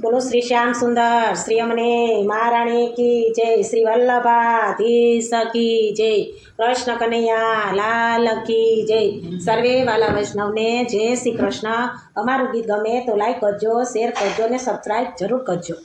બોલો શ્રી શ્યામ સુંદર, શ્રી અમને મહારાણી કી જય, શ્રી વલ્લભાધીશ કી જય, કૃષ્ણ કનૈયા લાલ કી જય. સર્વે વાલા વૈષ્ણવને જય શ્રી કૃષ્ણ. અમારું ગીત ગમે તો લાઈક કરજો શેર કરજો ને સબસ્ક્રાઈબ જરૂર કરજો.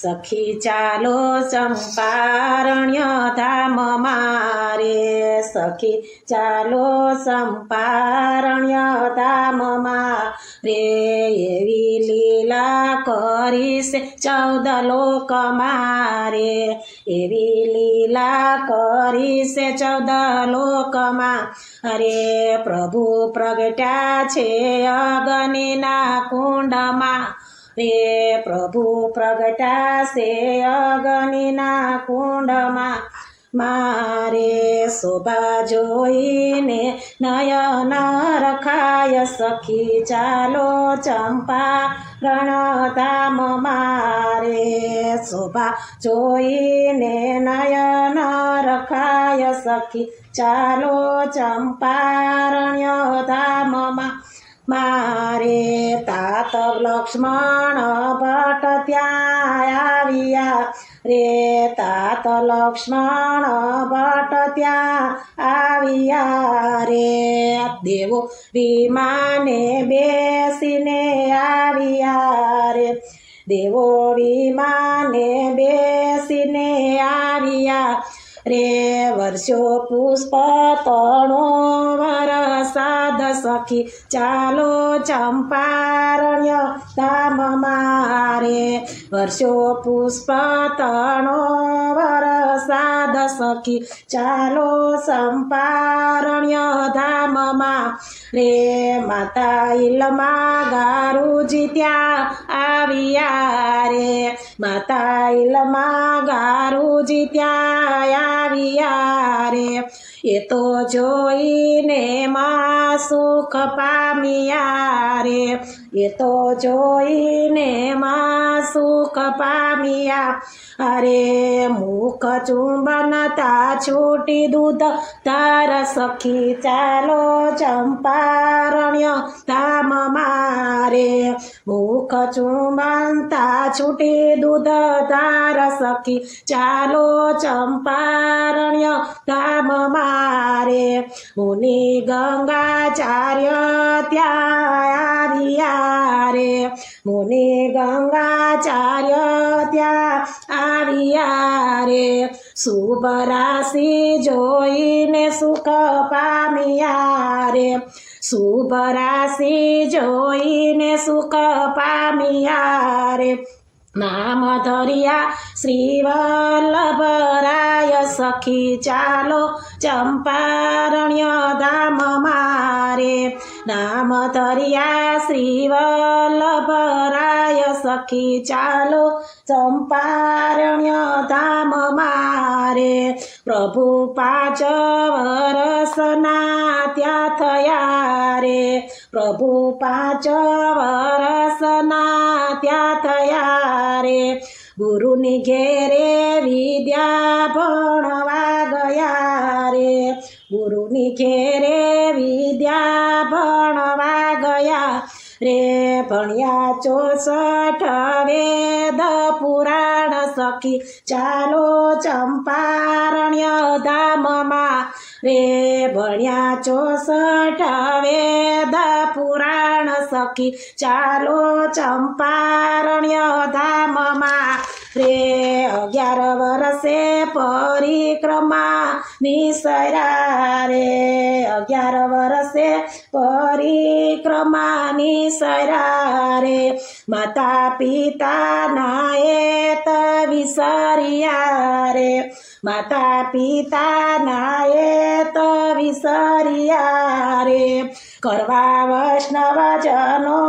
સખી ચાલો ચંપારણ્ય ધામ મારે. સખી ચાલો ચંપારણ્ય ધામ મારે. એવી લીલા કરીશ ચૌદ લોક મારે. એવી લીલા કરીશ ચૌદ લોકમાં અરે પ્રભુ પ્રગટ્યા છે અગનીના કુંડમાં. रे प्रभु प्रगटासे अगनिना कुण्डमा मारे शोभा जोइने नयन रखाय सखी चालो चम्पा रणताम मारे शोभा जोइने नयन रखाय सखी चालो चम्पा रणताममा મારે તાત લક્ષ્મણ ભટ્ટ ત્યાં આવ્યા. રે તાત લક્ષ્મણ ભટ્ટ ત્યાં આવ્યા. રે દેવો વિમાને બેસીને આવ્યા. રે દેવો વિમાને બેસીને આવ્યા. રે વર્ષો પુષ્પ તણો વરસાદ સખી. ચાલો ચંપારણ્ય ધામ મારે. વર્ષો પુષ્પ તણો વરસાદ સખી. ચાલો ચંપારણ્ય ધામમાં રે માતા ઇલમાં ગારુજી ત્યાં આવ્યા રે. માતા ઇલમાં ગારુજી ત્યાં આવ્યા રે. એ તો જોઈને માં સુખ પામ્યા રે. એ તો જોઈને માં સુખ પામ્યા અરે મુખ ચુંબનતા છૂટી દૂધ તાર સખી ચાલો ચંપારણ્ય ધામ મારે. મુખ ચુંબનતા છૂટી દૂધ તાર સખી ચાલો ચંપારણ્ય ધામ મારે મુનિ ગંગાચાર્ય ત્યાં રે મુનિ ગંગાચાર્ય ત્યાં આવ્યા રે શુભ જોઈને સુખ પામ્યા રે શુભ જોઈને સુખ પામ્યા રે નામ ધરિયા શ્રી વલ્લભરાય સખી ચાલો ચંપારણ્ય ધામ મારે નામ ધરિયા શ્રી વલ્લભરાય સખી ચાલો ચંપારણ્ય ધામ મારે પ્રભુ પાંચ વરસના ત્યાં થયા રે પ્રભુ પાંચ વરસના ત્યાં થયા રે ગુરુની ઘેરે વિદ્યા ભણવા ગયા રે ગુરુની ઘેરે વિદ્યા ભણવા ગયા રે ભણ્યા ચોસઠ વેદ પુરાણ સખી ચાલો ચંપારણ્ય ધામમાં રે ભણ્યા ચોસઠ વેદ પુરાણ સખી ચાલો ચંપારણ્ય ધામમાં રે અગિયાર વરસે પરિક્રમા નિસરા રે અગિયાર વરસે પરિક્રમા નિસરા રે માતા પિતા નાયત વિસરિયા રે માતા પિતા નાયત વિસરિયા રે કરવા વૈષ્ણવ જનો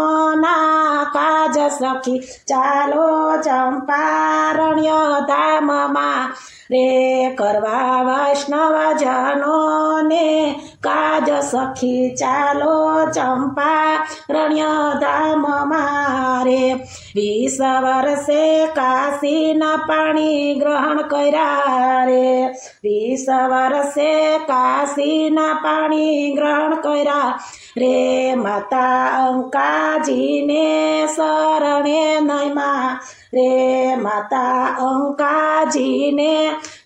ના કાજ સખી. ચાલો ચંપારણ્ય ધામમાં રે કરવા વૈષ્ણવ જનોને કાજ સખી. ચાલો ચંપારણ્ય ધામમાં રે વીસ વર્ષે કાશીના પાણી ગ્રહણ કર્યા રે. વીસ વર્ષે કાશીના પાણી ગ્રહણ કર્યા રે માતા અંકાજીને શરણે નયમાં રે માતા અંકાજીને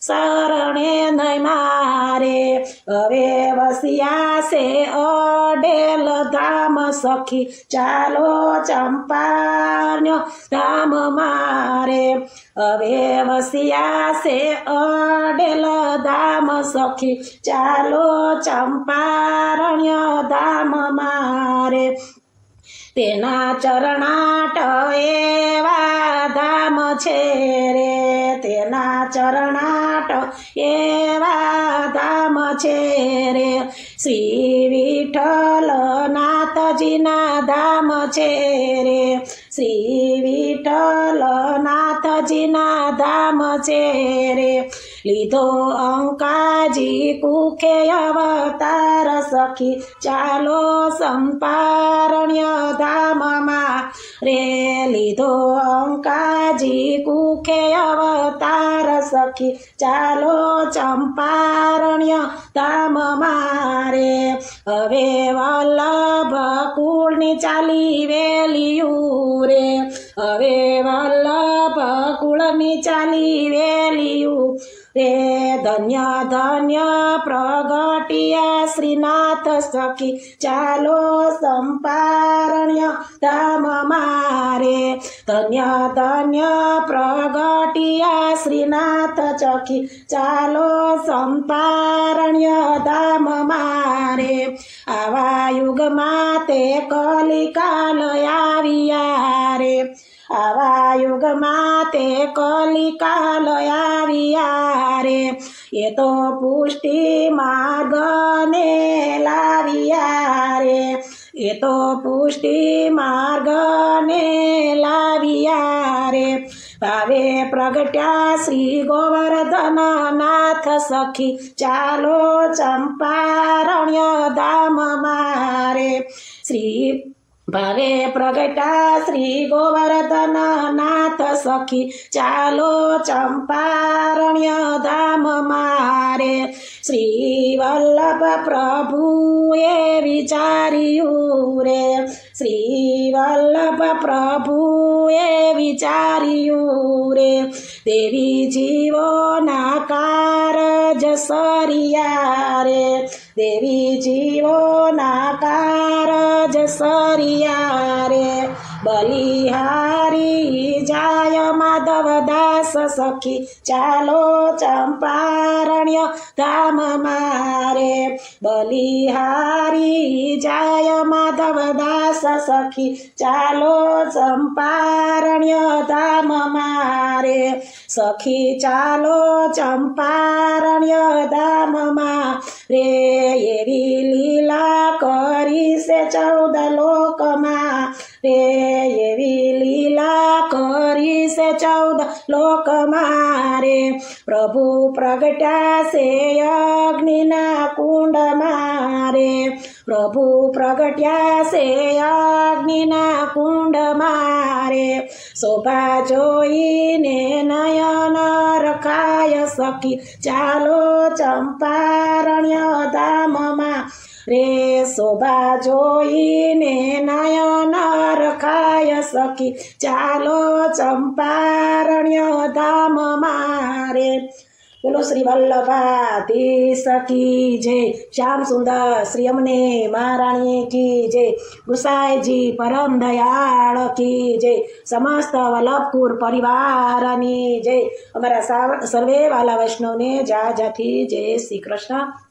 શરણે નહીં મારે. હવે વસિયા છે અડેલ ધામ સખી. ચાલો ચંપાર્ય ધામ મારે. હવે વસિયા છે અડેલ ધામ સખી. ચાલો ચંપારણ્ય ધામ મારે. તેના ચરણાટ એવા ધામ છે રે. તેના ચરણાટ એવા ધામ છે રે. શ્રી વિઠ્ઠલ નાથજીના ધામ છે રે. શ્રી વિઠ્ઠલ નાથજીના ધામ છે રે. લીધો અંકાજી કુખે અવતાર સખી ચાલો સંપારણ્ય ધામમાં રે લીધો અંકાજી કુખે અવતાર સખી, ચાલો ચંપારણ્ય ધામમાં મારે. હવે વલ્લભ કુળની ચાલી વેલિયું રે હવે વલ્લભ કુળની ચાલી વેલિયું રે ધન્ય ધન્ય પ્રગટિયા શ્રીનાથ સખી, ચાલો સંપારણ્ય ધામ મારે. ધન્ય ધન્ય પ્રગટિયા શ્રીનાથ ચખી ચાલો સંપારણ્ય ધામ મારે આવા યુગમાં તે કલિકાલ આવ્યા રે આવા યુગમાં તે કલિકાલ આવ્યા રે એ તો પુષ્ટિ માર્ગને લાવ્યા રે એ તો પુષ્ટિ માર્ગને લાવ્યા રે. ભાવે પ્રગટ્યા શ્રી ગોવર્ધન નાથ સખી. ચાલો ચંપારણ્ય ધામ મારે. શ્રી ભાવે પ્રગટા શ્રી ગોવર્ધન નાથ સખી. ચાલો ચંપારણ્ય ધામ મારે. શ્રી વલ્લભ પ્રભુએ વિચાર્યું રે. શ્રી વલ્લભ પ્રભુએ વિચાર્યું રે. દેવી જીવોના કારજ સરિયા રે. દેવી જીવોના કારજ સરિયા રે માધવ દાસ સખી ચાલો ચંપારણ્ય ધામ મારે બલિહારી જાય માધવ દાસ સખી ચાલો ચંપારણ્ય ધામ મારે સખી ચાલો ચંપારણ્ય ધામમાં રે એવી લીલા કરી છે ચૌદ લોકમાં રે એવી લીલા કરી છે ચૌદ લોક મારે. પ્રભુ પ્રગટ્યા છે અગ્નિના કુંડ મારે. પ્રભુ પ્રગટ્યા છે અગ્નિના કુંડ મારે. શોભા જોઈને નયન રખાય સખી. ચાલો ચંપારણ્ય ધામમાં રે. શોભા જોઈને નયન રખાય સખી. ચાલો ચંપારણ્ય ધામ મારે બોલો શ્રી વલ્લભાધી સખી જય. શ્યામ સુંદર શ્રી અમને મહારાણી કી જય. ગુસાઈજી પરમ દયાળ કી જય. સમસ્ત વલ્લભપુર પરિવારની જય. અમારા સર્વે વાલા વૈષ્ણવને જા જાથી જય શ્રી કૃષ્ણ.